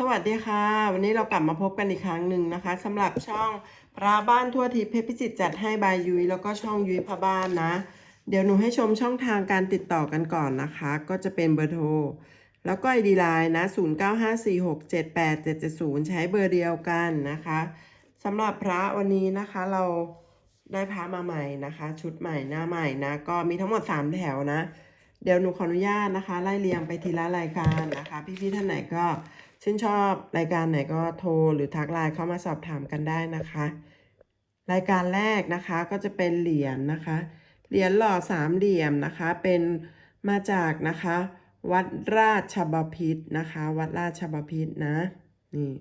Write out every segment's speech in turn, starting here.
สวัสดีค่ะ วันนี้เรากลับมาพบกันอีกครั้งหนึ่งนะคะสำหรับช่องพระบ้านทั่วทิพย์เพชรพิจิตจัดให้บายยุ้ยแล้วก็ช่องยุ้ยพระบ้านนะ เดี๋ยวหนูให้ชมช่องทางการติดต่อกันก่อนนะคะ ก็จะเป็นเบอร์โทร แล้วก็ไอดีไลน์นะ 0954678770 ใช้เบอร์เดียวกันนะคะสำหรับพระวันนี้นะคะเราได้พระมาใหม่นะคะ ชุดใหม่หน้าใหม่นะ ก็มีทั้งหมด 3 แถวนะ เดี๋ยวหนูขออนุญาตนะคะ ไล่เรียงไปทีละรายการนะคะ พี่ๆท่านไหนก็ ชื่นชอบรายการไหนก็โทรหรือทักไลน์เข้ามาสอบถามกันได้นะคะ รายการแรกนะคะก็จะเป็นเหรียญนะคะ เหรียญหล่อสามเหลี่ยมนะคะเป็นมาจากนะคะ วัดราชบพิตรนะคะ วัดราชบพิตรนะนี่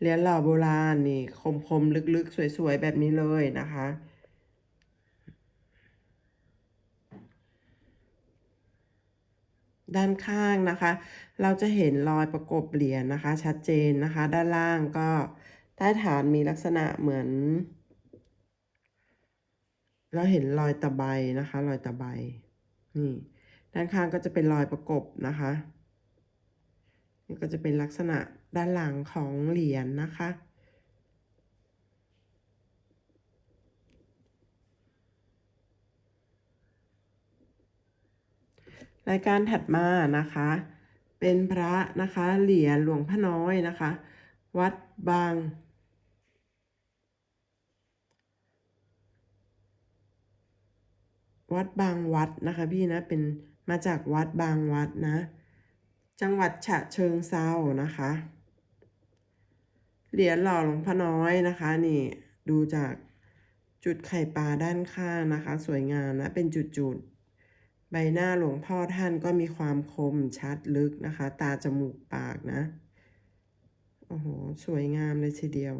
เหรียญหล่อโบราณนี่คมๆลึกๆ สวยๆ แบบนี้เลยนะคะ ด้านข้างนะคะ เราจะเห็นรอยประกบเหรียญนะคะ ชัดเจนนะคะ ด้านล่างก็ใต้ฐานมีลักษณะเหมือน เราเห็นรอยตะไบนะคะ รอยตะไบนี่ด้านข้างก็จะเป็นรอยประกบนะคะนี่ก็จะเป็นลักษณะด้านหลังของเหรียญนะคะ รายการถัดมานะคะ เป็นพระนะคะเหรียญหลวงพ่อน้อยนะคะ วัดบางวัดบางวัดนะคะพี่นะเป็นมาจากวัดบางวัดนะ จังหวัดฉะเชิงเซานะคะ เหรียญหล่อหลวงพ่อน้อยนะคะ นี่ดูจากจุดไข่ปลาด้านข้างนะคะ สวยงามนะ เป็นจุดๆ ใบหน้าหลวงพ่อท่านก็มีความคมชัดลึกนะคะ ตาจมูกปากนะ โอ้โห สวยงามเลยทีเดียว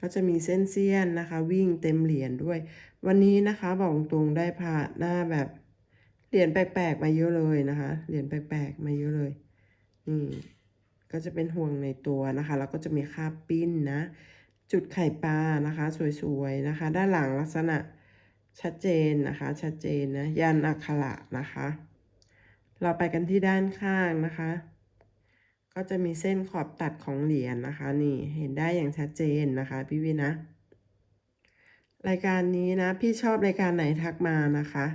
ก็จะมีเส้นเสี้ยนนะคะ วิ่งเต็มเหรียญด้วย วันนี้นะคะบอกตรงได้ผ่าหน้าแบบเหรียญแปลกๆมาเยอะเลยนะคะ เหรียญแปลกๆมาเยอะเลยนี่ก็จะเป็นห่วงในตัวนะคะ แล้วก็จะมีคาบปิ้นนะ จุดไข่ปลานะคะ สวยๆนะคะ ด้านหลังลักษณะชัดเจนนะคะ ชัดเจนนะยันอักขระนะคะ เราไปกันที่ด้านข้างนะคะ ก็จะมีเส้นขอบตัดของเหรียญนะคะ นี่เห็นได้อย่างชัดเจนนะคะ พี่วินะ รายการนี้นะ พี่ชอบรายการไหนทักมานะคะ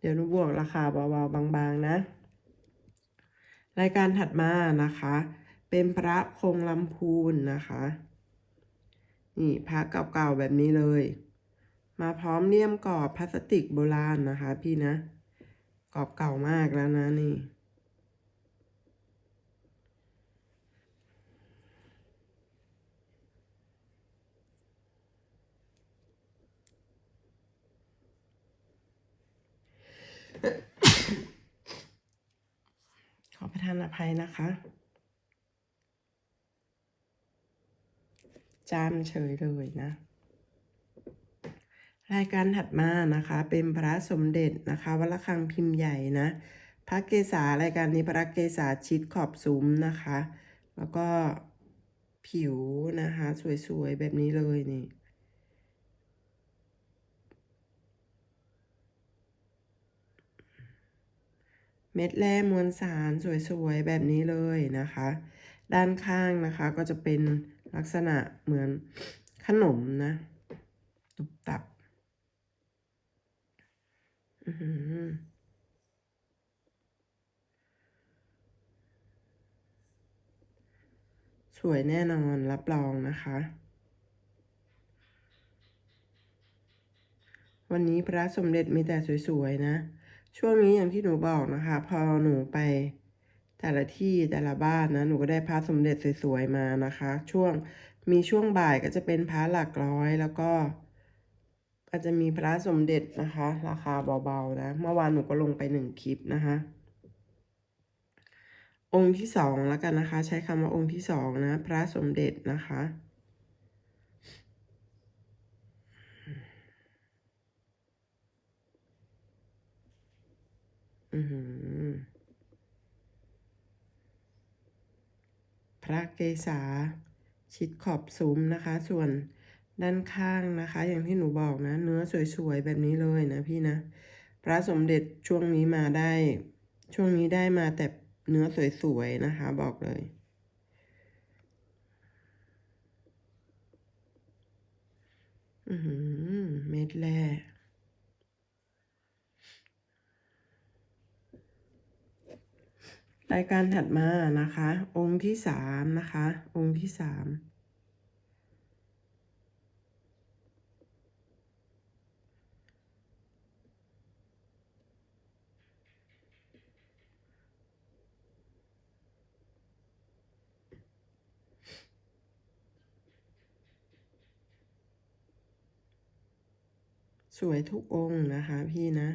เดี๋ยวหนูบวกราคาเบาๆบางๆนะ รายการถัดมานะคะ เป็นพระคงลำพูนนะคะ นี่พระเก่าๆแบบนี้เลย มาพร้อมเลี่ยมกรอบพลาสติกโบราณนะคะ พี่นะกรอบเก่ามากแล้วนะนี่ ขอประทานอภัยนะคะ จามเฉยเลยนะ รายการถัดมานะคะ เป็นพระสมเด็จนะคะวัดระฆังพิมพ์ใหญ่นะ พระเกศารายการนี้พระเกศาชิดขอบซุ้มนะคะ แล้วก็ผิวนะคะ สวยๆ แบบนี้เลยนี่เม็ดแร่มวลสารสวยๆ แบบนี้เลยนะคะ ด้านข้างนะคะก็จะเป็น ลักษณะเหมือนขนมนะ ตุบตับสวยแน่นอนรับรองนะคะ วันนี้พระสมเด็จมีแต่สวยๆนะ ช่วงนี้อย่างที่หนูบอกนะคะ พอหนูไป แต่ละที่แต่ละบ้านนะหนูก็ได้พระสมเด็จสวยๆมานะคะ ช่วงมีช่วงบ่ายก็จะเป็นพระหลักร้อยแล้วก็ ก็จะมีพระสมเด็จนะคะ ราคาเบาๆนะเมื่อวานหนูก็ลงไปหนึ่งคลิปนะคะ องค์ที่สองแล้วกันนะคะ ใช้คำว่าองค์ที่สองนะ พระสมเด็จนะคะอือหือ ระเกศาชิดขอบซุ้มนะคะ ส่วนด้านข้างนะคะ อย่างที่หนูบอกนะ เนื้อสวยๆ แบบนี้เลยนะพี่นะ พระสมเด็จช่วงนี้มาได้ ช่วงนี้ได้มาแต่เนื้อสวยๆ นะคะ บอกเลย อือหือเม็ดแรก รายการถัดมานะคะ องค์ที่สามนะคะ องค์ที่สามสวยทุกองค์นะคะพี่นะ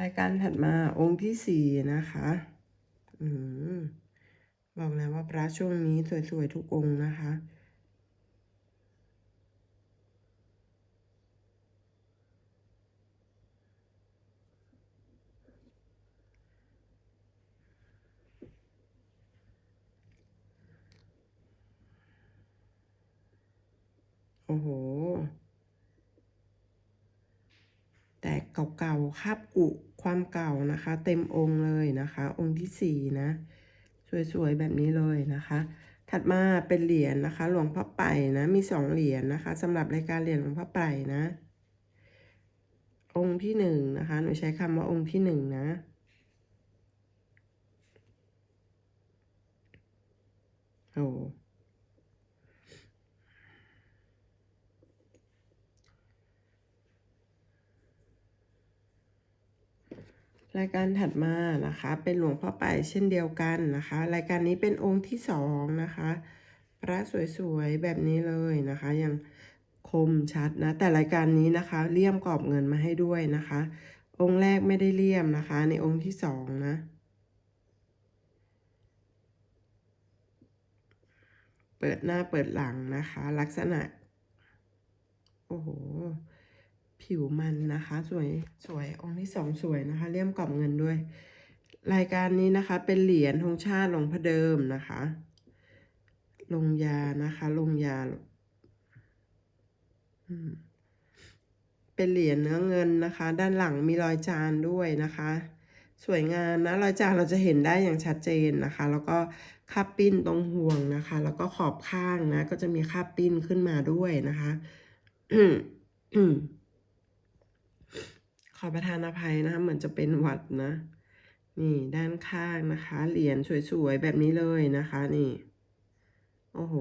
รายการถัดมาองค์ที่สี่นะคะ อืมบอกแล้วว่าพระช่วงนี้สวยๆทุกองค์นะคะ โอ้โห แต่ เก่าๆ คาบกุความเก่านะคะ เต็มองค์เลยนะคะ องค์ที่สี่นะ สวยๆ แบบนี้เลยนะคะ ถัดมาเป็นเหรียญนะคะ หลวงพ่อไป่นะ มีสองเหรียญนะคะสำหรับรายการเหรียญหลวงพ่อไป่นะ องค์ที่หนึ่งนะคะ หนูใช้คำว่าองค์ที่หนึ่งนะโอ้ รายการถัดมานะคะ เป็นหลวงพ่อไปเช่นเดียวกันนะคะ รายการนี้เป็นองค์ที่สองนะคะ พระสวยๆแบบนี้เลยนะคะยังคมชัดนะ แต่รายการนี้นะคะเลี่ยมกรอบเงินมาให้ด้วยนะคะ องค์แรกไม่ได้เลี่ยมนะคะ ในองค์ที่สองนะเปิดหน้าเปิดหลังนะคะ ลักษณะ โอ้โห ผิวมันนะคะ สวยสวยองค์ที่สองสวยนะคะเลี่ยมกรอบเงินด้วย รายการนี้นะคะ เป็นเหรียญธงชาติหลวงพ่อเดิมนะคะ ลงยานะคะ ลงยาอืมเป็นเหรียญเนื้อเงินนะคะ ด้านหลังมีรอยจานด้วยนะคะ สวยงามนะรอยจานเราจะเห็นได้อย่างชัดเจนนะคะ แล้วก็คาบปิ้นตรงห่วงนะคะ แล้วก็ขอบข้างนะ ก็จะมีคาบปิ้นขึ้นมาด้วยนะคะขอ อประทานอภัยนะคะเหมือนจะเป็นหวัดนะ นี่ด้านข้างนะคะ เหรียญสวยๆ แบบนี้เลยนะคะ นี่ โอ้โห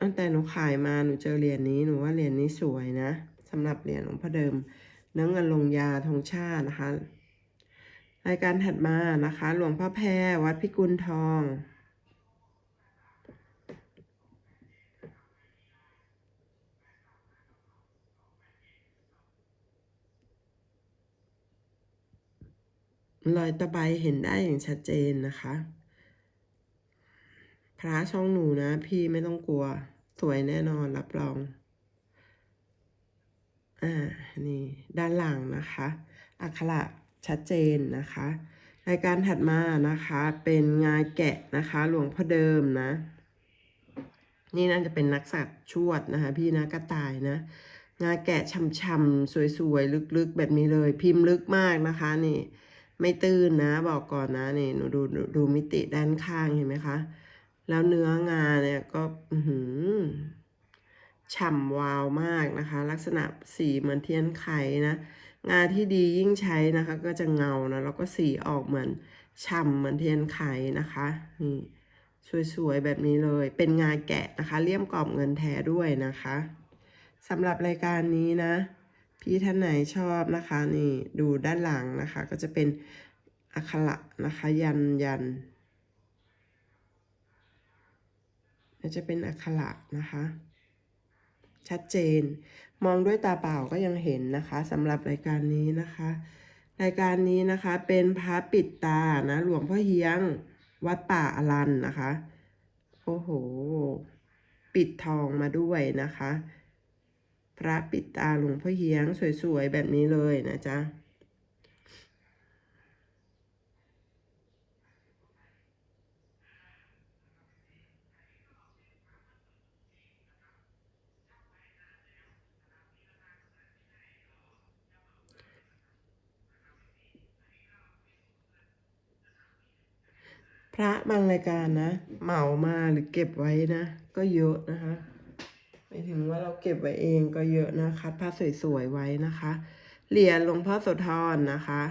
ตั้งแต่หนูขายมาหนูเจอเหรียญนี้หนูว่าเหรียญนี้สวยนะสำหรับเหรียญหลวงพ่อเดิม เนื้อเงินลงยาธงชาตินะคะ รายการถัดมานะคะ หลวงพ่อแพรวัดพิกุลทอง รอยตะไบเห็นได้อย่างชัดเจนนะคะ พระช่องหนูนะ พี่ไม่ต้องกลัว สวยแน่นอนรับรอง อ่า นี่ ด้านหลังนะคะ อักขระชัดเจนนะคะ รายการถัดมานะคะ เป็นงานแกะนะคะ หลวงพ่อเดิมนะ นี่น่าจะเป็นนักสัตว์ชวดนะคะ พี่นะกระต่ายนะงานแกะช่ำๆสวยๆ ลึกๆ แบบนี้เลย พิมพ์ลึกมากนะคะ นี่ ไม่ตื้นนะ บอกก่อนนะนี่หนูดูดูมิติด้านข้างเห็นไหมคะ แล้วเนื้องานเนี่ยก็หือฉ่ำวาวมากนะคะ ลักษณะสีเหมือนเทียนไขนะ งานที่ดียิ่งใช้นะคะ ก็จะเงานะแล้วก็สีออกเหมือนฉ่ำเหมือนเทียนไขนะคะนี่สวยๆ แบบนี้เลย เป็นงานแกะนะคะ เลี่ยมกรอบเงินแท้ด้วยนะคะสำหรับรายการนี้นะ พี่ท่านไหนชอบนะคะนี่ดูด้านหลังนะคะ ก็จะเป็นอักขระนะคะ ยันยันจะเป็นอักขระนะคะ ชัดเจน มองด้วยตาเปล่าก็ยังเห็นนะคะสำหรับรายการนี้นะคะ รายการนี้นะคะเป็นพระปิดตานะ หลวงพ่อเฮียงวัดป่าอรันนะคะ โอ้โห ปิดทองมาด้วยนะคะ พระปิดตาหลวงพ่อเฮียงสวยๆ แบบนี้เลยนะจ๊ะพระบางรายการนะ เหมามาหรือเก็บไว้นะ ก็เยอะนะคะ หมายถึงว่าเราเก็บไว้เองก็เยอะนะคัดผ้าสวยๆไว้นะคะ เหรียญหลวงพ่อโสธรนะคะ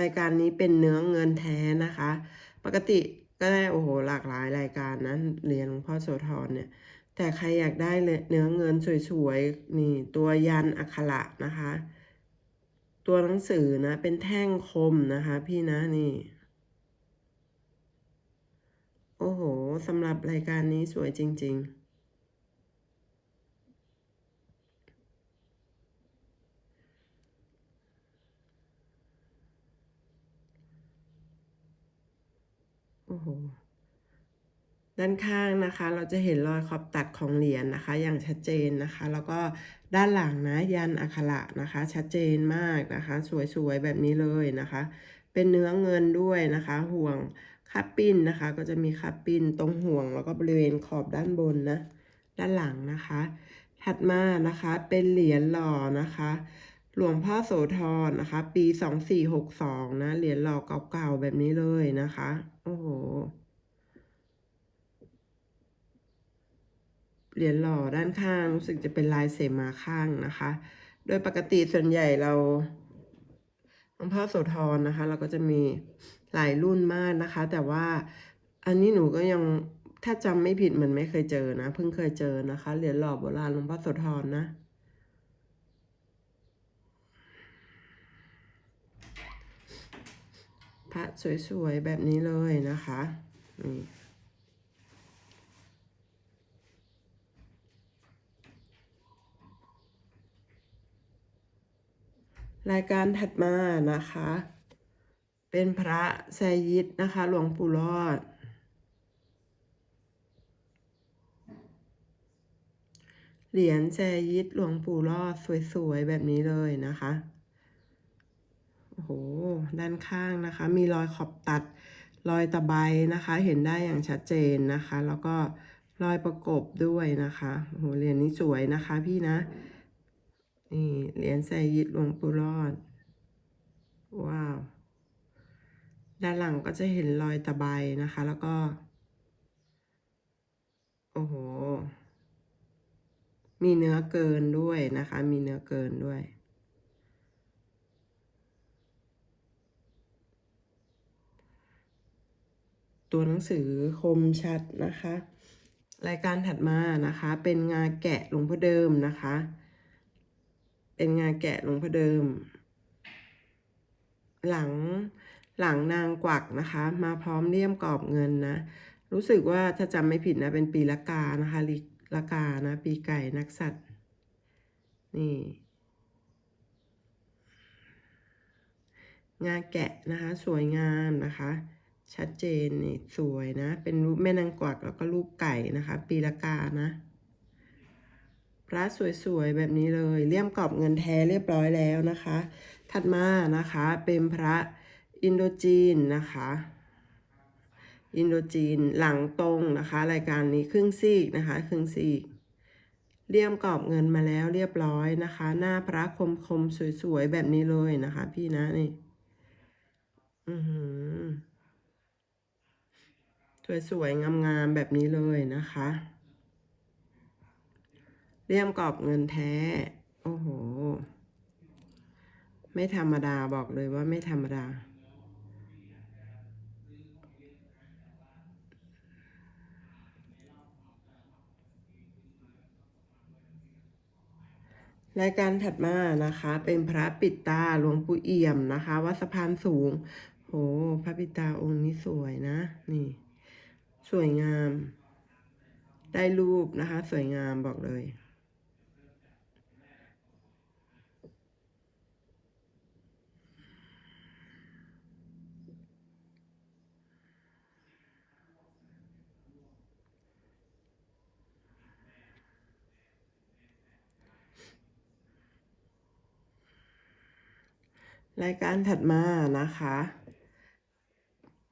รายการนี้เป็นเนื้อเงินแท้นะคะ ปกติก็ได้โอ้โหหลากหลายรายการนะเหรียญหลวงพ่อโสธรเนี่ย แต่ใครอยากได้เนื้อเงินสวยๆนี่ตัวยันอักขระนะคะ ตัวหนังสือนะ เป็นแท่งคมนะคะ พี่นะนี่โอ้โหสำหรับรายการนี้สวยจริง ๆ โอ้โหด้านข้างนะคะเราจะเห็นรอยขอบตัดของเหรียญนะคะ อย่างชัดเจนนะคะ แล้วก็ด้านหลังนะยันอักขระนะคะ ชัดเจนมากนะคะ สวยๆแบบนี้เลยนะคะ เป็นเนื้อเงินด้วยนะคะ ห่วงคับปิ้นนะคะ ก็จะมีคับปิ้นตรงห่วงแล้วก็บริเวณขอบด้านบนนะ ด้านหลังนะคะ ถัดมานะคะเป็นเหรียญหล่อนะคะ หลวงพ่อโสธรนะคะ ปี2462นะ เหรียญหล่อเก่าๆแบบนี้เลยนะคะ โอ้โห เหรียญหล่อด้านข้างรู้สึกจะเป็นลายเสมาข้างนะคะ โดยปกติส่วนใหญ่เราหลวงพ่อโสธรนะคะ เราก็จะมีหลายรุ่นมากนะคะ แต่ว่าอันนี้หนูก็ยังถ้าจำไม่ผิดเหมือนไม่เคยเจอนะ เพิ่งเคยเจอนะคะ เหรียญหล่อโบราณหลวงพ่อโสธรนะ ระสวยๆ แบบนี้เลยนะคะนี่รายการถัดมานะคะ เป็นพระแซยิดนะคะ หลวงปู่รอด เหรียญแซยิดหลวงปู่รอดสวยๆ แบบนี้เลยนะคะ โห ด้านข้างนะคะ มีรอยขอบตัด รอยตะไบนะคะ เห็นได้อย่างชัดเจนนะคะ แล้วก็รอยประกบด้วยนะคะโอ้โหเหรียญนี้สวยนะคะพี่นะ นี่เหรียญแซยิดหลวงปู่รอด ว้าว ด้านหลังก็จะเห็นรอยตะไบนะคะ แล้วก็ โอ้โห มีเนื้อเกินด้วยนะคะ มีเนื้อเกินด้วย ตัวหนังสือคมชัดนะคะ รายการถัดมานะคะ เป็นงาแกะหลวงพ่อเดิมนะคะ เป็นงาแกะหลวงพ่อเดิม หลังหลังนางกวักนะคะ มาพร้อมเลี่ยมกรอบเงินนะ รู้สึกว่าถ้าจำไม่ผิดนะเป็นปีละกานะคะลิละกานะ ปีไก่นักสัตว์ นี่งาแกะนะคะ สวยงามนะคะ ชัดเจนนี่สวยนะ เป็นรูปแม่นางกวักแล้วก็รูปไก่นะคะ ปีละกานะพระสวยๆแบบนี้เลยเลี่ยมกรอบเงินแท้เรียบร้อยแล้วนะคะ ถัดมานะคะเป็นพระอินโดจีนนะคะ อินโดจีนหลังตรงนะคะ รายการนี้ครึ่งซีกนะคะ ครึ่งซีกเลี่ยมกรอบเงินมาแล้วเรียบร้อยนะคะ หน้าพระคมคมๆสวยๆแบบนี้เลยนะคะ พี่นะนี่ อือหือ สวยๆงามๆแบบนี้เลยนะคะเลี่ยมกรอบเงินแท้ โอ้โห ไม่ธรรมดาบอกเลยว่าไม่ธรรมดา รายการถัดมานะคะ เป็นพระปิดตาหลวงปู่เอี่ยมนะคะวัดสะพานสูง โห พระปิดตาองค์นี้สวยนะ นี่ สวยงาม ได้รูปนะคะ สวยงามบอกเลย รายการถัดมานะคะ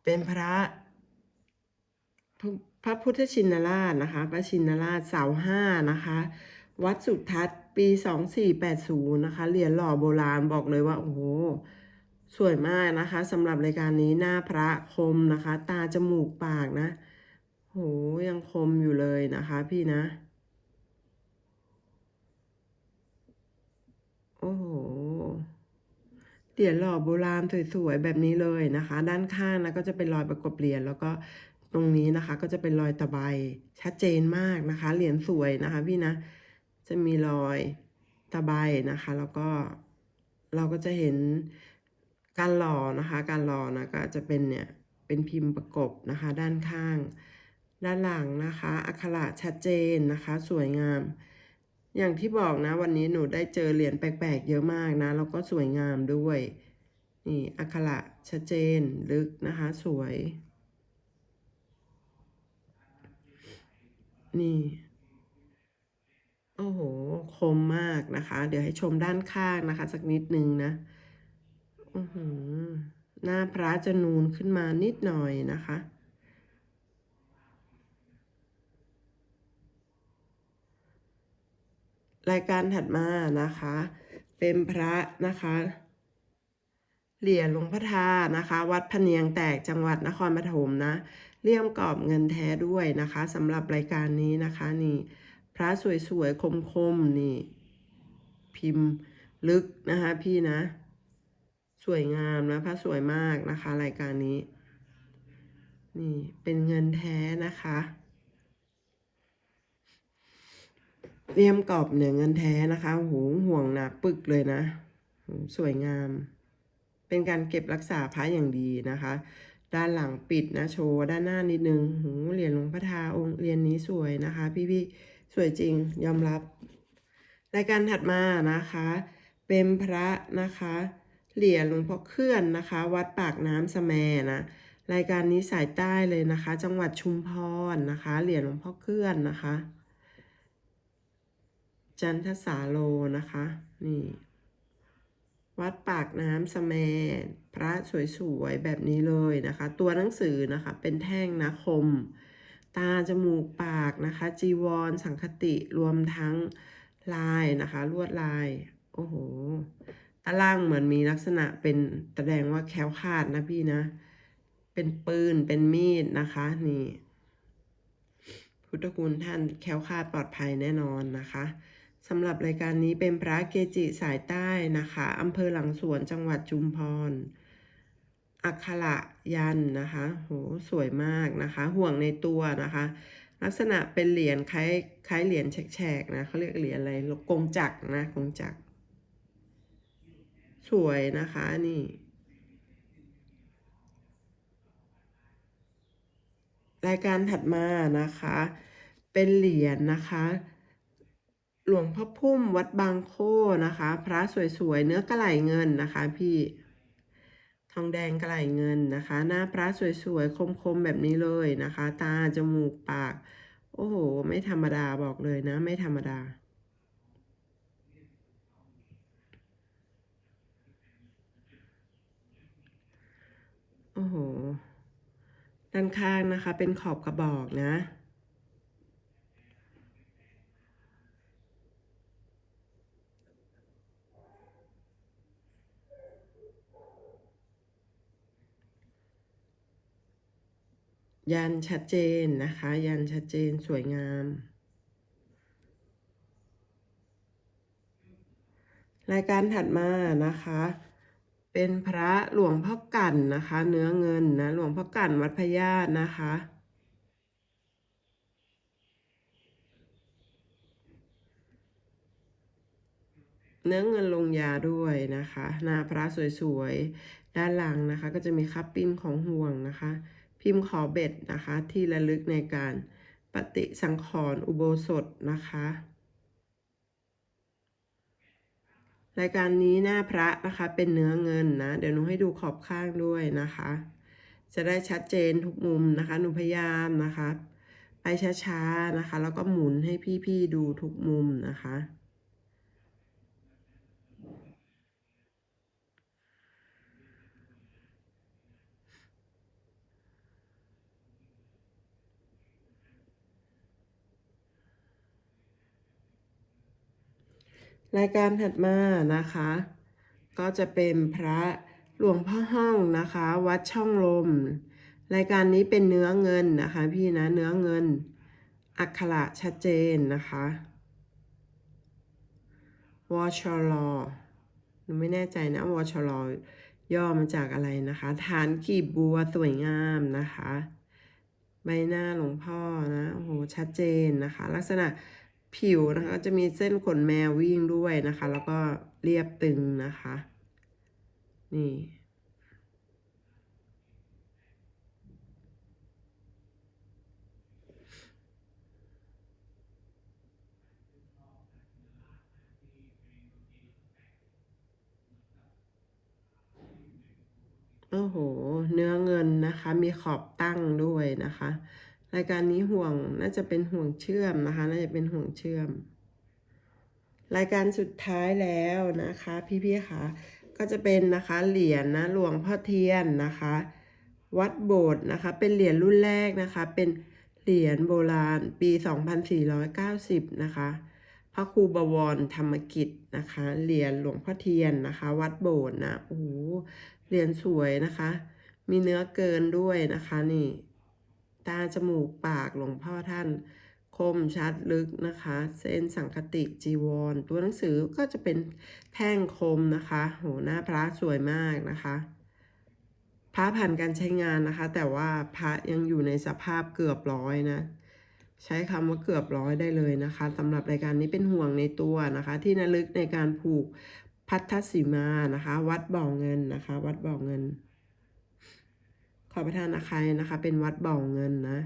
เป็นพระ พระพุทธชินราชนะคะ พระชินราชเสาห้านะคะ วัดสุทัศน์ปีสองสี่แปดศูนย์นะคะ เหรียญหล่อโบราณบอกเลยว่า โอ้โห สวยมากนะคะสำหรับรายการนี้หน้าพระคมนะคะ ตาจมูกปากนะ โหยังคมอยู่เลยนะคะพี่นะ โอ้โหเหรียญหล่อโบราณสวยๆแบบนี้เลยนะคะ ด้านข้างนะก็จะเป็นรอยประกบเหรียญแล้วก็ ตรงนี้นะคะก็จะเป็นรอยตะไบชัดเจนมากนะคะ เหรียญสวยนะคะพี่นะ จะมีรอยตะไบนะคะ แล้วก็เราก็จะเห็นการหล่อนะคะ การหล่อนะก็จะเป็นเนี่ยเป็นพิมพ์ประกบนะคะ ด้านข้าง ด้านหลังนะคะ อักขระชัดเจนนะคะ สวยงาม อย่างที่บอกนะ วันนี้หนูได้เจอเหรียญแปลกๆ เยอะมากนะ แล้วก็สวยงามด้วย นี่อักขระชัดเจนลึกนะคะ สวย นี่ โอ้โห คมมากนะคะ เดี๋ยวให้ชมด้านข้างนะคะ สักนิดนึงนะอือหือหน้าพระจะนูนขึ้นมานิดหน่อยนะคะ รายการถัดมานะคะ เป็นพระนะคะเหรียญหลวงพ่อทานะคะ วัดพะเนียงแตกจังหวัดนครปฐมนะ เลี่ยมกรอบเงินแท้ด้วยนะคะสำหรับรายการนี้นะคะนี่พระสวยๆคมๆนี่ พิมพ์ลึกนะคะพี่นะ สวยงามนะพระสวยมากนะคะ รายการนี้ นี่เป็นเงินแท้นะคะเลี่ยมกรอบเนี่ยเงินแท้นะคะหูห่วงหนาปึกเลยนะ สวยงาม เป็นการเก็บรักษาพระอย่างดีนะคะ ด้านหลังปิดนะโชว์ด้านหน้านิดนึงหูเหรียญหลวงพ่อทาองค์เหรียญนี้สวยนะคะ พี่ๆสวยจริงยอมรับ รายการถัดมานะคะ เป็นพระนะคะ เหรียญหลวงพ่อเคลื่อนนะคะ วัดปากน้ำสแมนะรายการนี้สายใต้เลยนะคะ จังหวัดชุมพรนะคะ เหรียญหลวงพ่อเคลื่อนนะคะ จันทสาโลนะคะ นี่ วัดปากน้ำสะแมพระสวยๆแบบนี้เลยนะคะ ตัวหนังสือนะคะเป็นแท่งนะคม ตาจมูกปากนะคะ จีวร สังคติรวมทั้งลายนะคะ ลวดลาย โอ้โหตารางเหมือนมีลักษณะเป็นแสดงว่าแคล้วคลาดนะพี่นะ เป็นปืนเป็นมีดนะคะนี่ พุทธคุณท่านแคล้วคลาดปลอดภัยแน่นอนนะคะ สำหรับรายการนี้เป็นพระเกจิสายใต้นะคะอำเภอหลังสวนจังหวัดชุมพร อักขระยันนะคะ โห สวยมากนะคะ ห่วงในตัวนะคะ ลักษณะเป็นเหรียญคล้ายคล้ายเหรียญแฉกๆนะเขาเรียกเหรียญอะไรกงจักนะกงจัก สวยนะคะนี่รายการถัดมานะคะ เป็นเหรียญนะคะ หลวงพ่อพุ่มวัดบางโคนะคะ พระสวยๆเนื้อกระไหลเงินนะคะ พี่ทองแดงกระไหลเงินนะคะ หน้าพระสวยๆคมๆแบบนี้เลยนะคะ ตาจมูกปาก โอ้โห ไม่ธรรมดาบอกเลยนะ ไม่ธรรมดาโอ้โห ด้านข้างนะคะ เป็นขอบกระบอกนะ ยันชัดเจนนะคะ ยันชัดเจนสวยงาม รายการถัดมานะคะ เป็นพระหลวงพ่อกันนะคะ เนื้อเงินนะหลวงพ่อกันวัดพญาตนะคะเนื้อเงินลงยาด้วยนะคะ หน้าพระสวยๆ ด้านหลังนะคะ ก็จะมีคับปิ้มของห่วงนะคะ พิมพ์ขอเบ็ดนะคะ ที่ระลึกในการปฏิสังขรณ์อุโบสถนะคะ รายการนี้หน้าพระนะคะเป็นเนื้อเงินนะ เดี๋ยวหนูให้ดูขอบข้างด้วยนะคะ จะได้ชัดเจนทุกมุมนะคะ หนูพยายามนะคะ ไปช้าๆนะคะ แล้วก็หมุนให้พี่ๆดูทุกมุมนะคะ รายการถัดมานะคะ ก็จะเป็นพระหลวงพ่อห้องนะคะ วัดช่องลม รายการนี้เป็นเนื้อเงินนะคะ พี่นะเนื้อเงิน อักขระชัดเจนนะคะวชรหนูไม่แน่ใจนะวชรย่อมาจากอะไรนะคะ ฐานกีบบัวสวยงามนะคะ ใบหน้าหลวงพ่อนะโอ้โหชัดเจนนะคะ ลักษณะ ผิวนะคะ จะมีเส้นขนแมววิ่งด้วยนะคะ แล้วก็เรียบตึงนะคะ นี่โอ้โห เนื้อเงินนะคะ มีขอบตั้งด้วยนะคะ รายการนี้ห่วงน่าจะเป็นห่วงเชื่อมนะคะ น่าจะเป็นห่วงเชื่อม รายการสุดท้ายแล้วนะคะ พี่ๆค่ะก็จะเป็นนะคะเหรียญนะหลวงพ่อเทียนนะคะ วัดโบสถ์นะคะ เป็นเหรียญรุ่นแรกนะคะ เป็นเหรียญโบราณปี 2490 นะคะ พระครูบวรธรรมกิจนะคะ เหรียญหลวงพ่อเทียนนะคะ วัดโบสถ์นะโอ้โหเหรียญสวยนะคะ มีเนื้อเกินด้วยนะคะนี่ ตาจมูกปากหลวงพ่อท่าน คมชัดลึกนะคะ เส้นสังคติจีวร ตัวหนังสือก็จะเป็นแท่งคมนะคะ โหหน้าพระสวยมากนะคะพระผ่านการใช้งานนะคะ แต่ว่าพระยังอยู่ในสภาพเกือบร้อยนะ ใช้คำว่าเกือบร้อยได้เลยนะคะสำหรับรายการนี้เป็นห่วงในตัวนะคะ ที่ระลึกในการผูกพัทธสีมานะคะ วัดบ่อเงินนะคะ วัดบ่อเงิน ขอประทานอภัยนะคะ เป็นวัดบ่อเงินนะ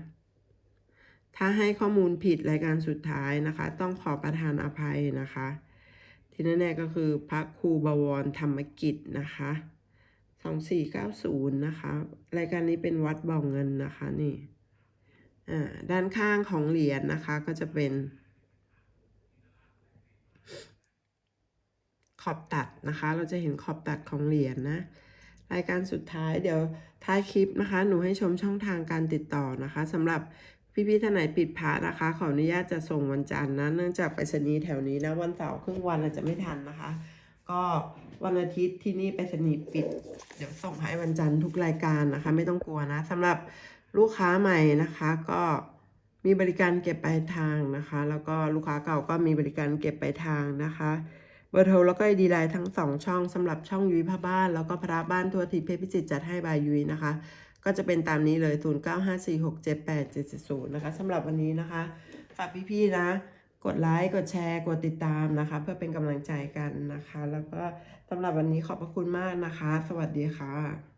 ถ้าให้ข้อมูลผิดรายการสุดท้ายนะคะ ต้องขอประทานอภัยนะคะ ที่แน่ๆก็คือพระครูบวรธรรมกิจนะคะสองสี่เก้าศูนย์นะคะ รายการนี้เป็นวัดบ่อเงินนะคะนี่อ่าด้านข้างของเหรียญนะคะก็จะเป็น ขอบตัดนะคะ เราจะเห็นขอบตัดของเหรียญนะ รายการสุดท้ายเดี๋ยวท้ายคลิปนะคะ หนูให้ชมช่องทางการติดต่อนะคะสำหรับพี่ๆท่านไหนปิดพระนะคะ ขออนุญาตจะส่งวันจันทร์นะเนื่องจากไปรษณีย์แถวนี้นะวันเสาร์ครึ่งวันอาจจะไม่ทันนะคะ ก็วันอาทิตย์ที่นี่ไปรษณีย์ปิด เดี๋ยวส่งให้วันจันทร์ทุกรายการนะคะ ไม่ต้องกลัวนะสำหรับลูกค้าใหม่นะคะ ก็มีบริการเก็บปลายทางนะคะ แล้วก็ลูกค้าเก่าก็มีบริการเก็บปลายทางนะคะ เบอร์โทรแล้วก็ไอดีไลน์ทั้งสองช่องสำหรับช่องยุ้ยพระบ้าน แล้วก็พระบ้านทั่วทิพย์เพชรพิจิตรจัดให้บายยุ้ยนะคะ ก็จะเป็นตามนี้เลย 0 9 5 4 6 7 8 7 0 นะคะสำหรับวันนี้นะคะ ฝากพี่ๆนะ กดไลค์กดแชร์ กดติดตามนะคะ เพื่อเป็นกำลังใจกันนะคะ แล้วก็สำหรับวันนี้ขอบพระคุณมากนะคะ สวัสดีค่ะ